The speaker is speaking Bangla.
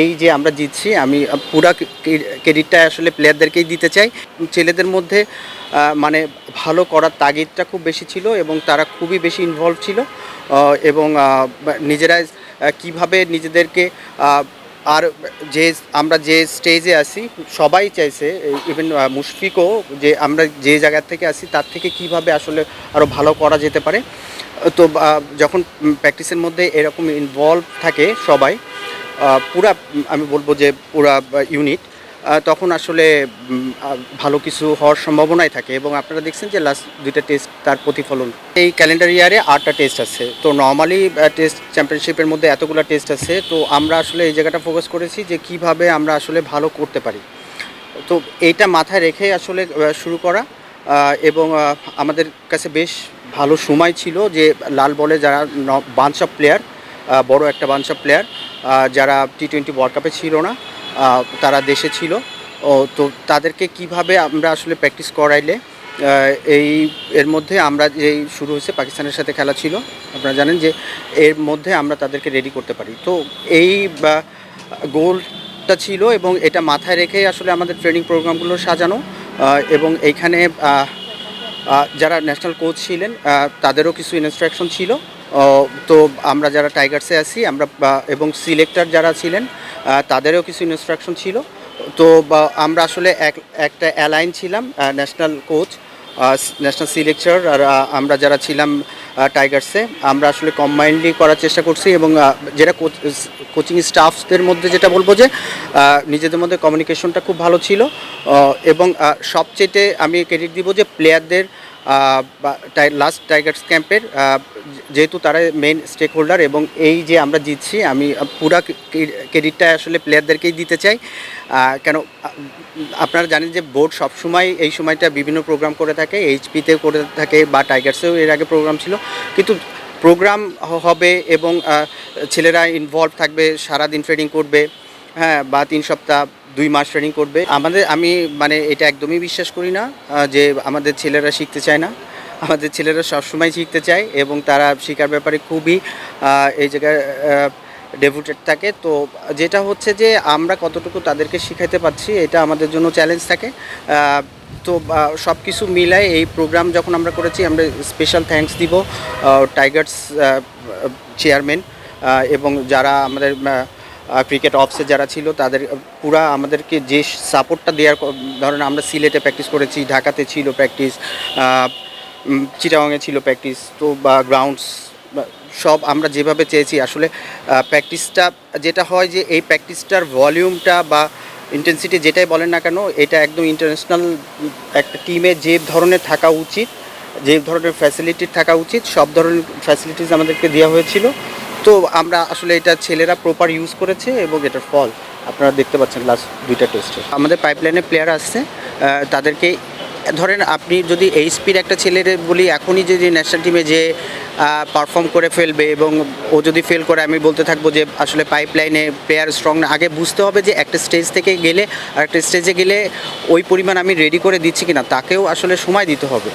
এই যে আমরা জিতছি, আমি পুরা ক্রেডিটটা আসলে প্লেয়ারদেরকেই দিতে চাই। ছেলেদের মধ্যে মানে ভালো করার তাগিদটা খুব বেশি ছিল এবং তারা খুবই বেশি ইনভলভ ছিল। এবং নিজেরা কীভাবে নিজেদেরকে আর যে, আমরা যে স্টেজে আছি, সবাই চাইছে ইভেন মুশফিকও যে আমরা যে জায়গা থেকে আসি তার থেকে কীভাবে আসলে আরও ভালো করা যেতে পারে। তো যখন প্র্যাকটিসের মধ্যে এরকম ইনভলভ থাকে সবাই পুরা, আমি বলব যে পুরা ইউনিট তখন আসলে ভালো কিছু হওয়ার সম্ভাবনাই থাকে এবং আপনারা দেখছেন যে লাস্ট দুইটা টেস্ট তার প্রতিফলন। এই ক্যালেন্ডার ইয়ারে আটটা টেস্ট আছে। তো নর্মালি টেস্ট চ্যাম্পিয়নশিপের মধ্যে এতগুলো টেস্ট আছে। তো আমরা আসলে এই জায়গাটা ফোকাস করেছি যে কীভাবে আমরা আসলে ভালো করতে পারি। তো এইটা মাথায় রেখে আসলে শুরু করা এবং আমাদের কাছে বেশ ভালো সময় ছিল যে লাল বলে যারা বাঞ্চ অফ প্লেয়ার বড় একটা বাঞ্চ প্লেয়ার যারা টি টোয়েন্টি ওয়ার্ল্ড কাপে ছিল না তারা দেশে ছিল। ও, তো তাদেরকে কীভাবে আমরা আসলে প্র্যাকটিস করাইলে এই, এর মধ্যে আমরা যেই শুরু হয়েছে পাকিস্তানের সাথে খেলা ছিল, আপনারা জানেন যে এর মধ্যে আমরা তাদেরকে রেডি করতে পারি। তো এই গোলটা ছিল এবং এটা মাথায় রেখে আসলে আমাদের ট্রেনিং প্রোগ্রামগুলো সাজানো এবং এইখানে যারা ন্যাশনাল কোচ ছিলেন তাদেরও কিছু ইনস্ট্রাকশন ছিল। তো আমরা যারা টাইগার্সে আছি, আমরা এবং সিলেক্টর যারা ছিলেন তাদেরও কিছু ইনস্ট্রাকশন ছিল। তো আমরা আসলে এক, একটা অ্যালাইন ছিলাম ন্যাশনাল কোচ ন্যাশনাল সিলেকচার আর আমরা যারা ছিলাম টাইগার্সে, আমরা আসলে কম্বাইন্ডলি করার চেষ্টা করছি এবং যেটা কোচিং স্টাফদের মধ্যে যেটা বলব যে নিজেদের মধ্যে কমিউনিকেশনটা খুব ভালো ছিল। এবং সবচেয়ে আমি ক্রেডিট দিব যে প্লেয়ারদের লাস্ট টাইগার্স ক্যাম্পের যেহেতু তারা মেন স্টেক হোল্ডার এবং এই যে আমরা জিতছি, আমি পুরা ক্রেডিটটা আসলে প্লেয়ারদেরকেই দিতে চাই। কেন আপনারা জানেন যে বোর্ড সবসময় এই সময়টা বিভিন্ন প্রোগ্রাম করে থাকে এইচপিতে করে থাকে বা টাইগার্সেও এর আগে প্রোগ্রাম ছিল। কিন্তু প্রোগ্রাম হবে এবং ছেলেরা ইনভলভ থাকবে, সারাদিন ট্রেনিং করবে হ্যাঁ বা তিন সপ্তাহ দুই মাস ট্রেনিং করবে। আমাদের, আমি মানে এটা একদমই বিশ্বাস করি না যে আমাদের ছেলেরা শিখতে চায় না। আমাদের ছেলেরা সবসময় শিখতে চায় এবং তারা শেখার ব্যাপারে খুবই এই জায়গায় ডেভুটেড থাকে। তো যেটা হচ্ছে যে, আমরা কতটুকু তাদেরকে শিখাইতে পারছি, এটা আমাদের জন্য চ্যালেঞ্জ থাকে। তো সব কিছু মিলায় এই প্রোগ্রাম যখন আমরা করেছি, আমরা স্পেশাল থ্যাঙ্কস দিব টাইগার্স চেয়ারম্যান এবং যারা আমাদের ক্রিকেট অফসে যারা ছিল, তাদের পুরা আমাদেরকে যে সাপোর্টটা দেওয়ার ধরেন আমরা সিলেটে প্র্যাকটিস করেছি, ঢাকাতে ছিল প্র্যাকটিস চিটাগাংয়ে ছিল প্র্যাকটিস তো বা গ্রাউন্ডস সব আমরা যেভাবে চেয়েছি, আসলে প্র্যাকটিসটা যেটা হয় যে এই প্র্যাকটিসটার ভলিউমটা বা ইন্টেন্সিটি যেটাই বলেন না কেন, এটা একদম ইন্টারন্যাশনাল একটা টিমে যে ধরনের থাকা উচিত, যে ধরনের ফ্যাসিলিটি থাকা উচিত, সব ধরনের ফ্যাসিলিটিস আমাদেরকে দেওয়া হয়েছিল। তো আমরা আসলে এটা ছেলেরা প্রপার ইউজ করেছে এবং এটার ফল আপনারা দেখতে পাচ্ছেন লাস্ট দুইটা টেস্টে আমাদের পাইপলাইনে প্লেয়ার আসছে তাদেরকে, ধরেন আপনি যদি এইচপির একটা ছেলের বলি, এখনই যদি ন্যাশনাল টিমে যে পারফর্ম করে ফেলবে এবং ও যদি ফেল করে, আমি বলতে থাকব যে, আসলে পাইপলাইনে প্লেয়ার স্ট্রং না। আগে বুঝতে হবে যে, একটা স্টেজ থেকে গেলে আর একটা স্টেজে গেলে ওই পরিমাণ আমি রেডি করে দিচ্ছি কিনা, তাকেও আসলে সময় দিতে হবে।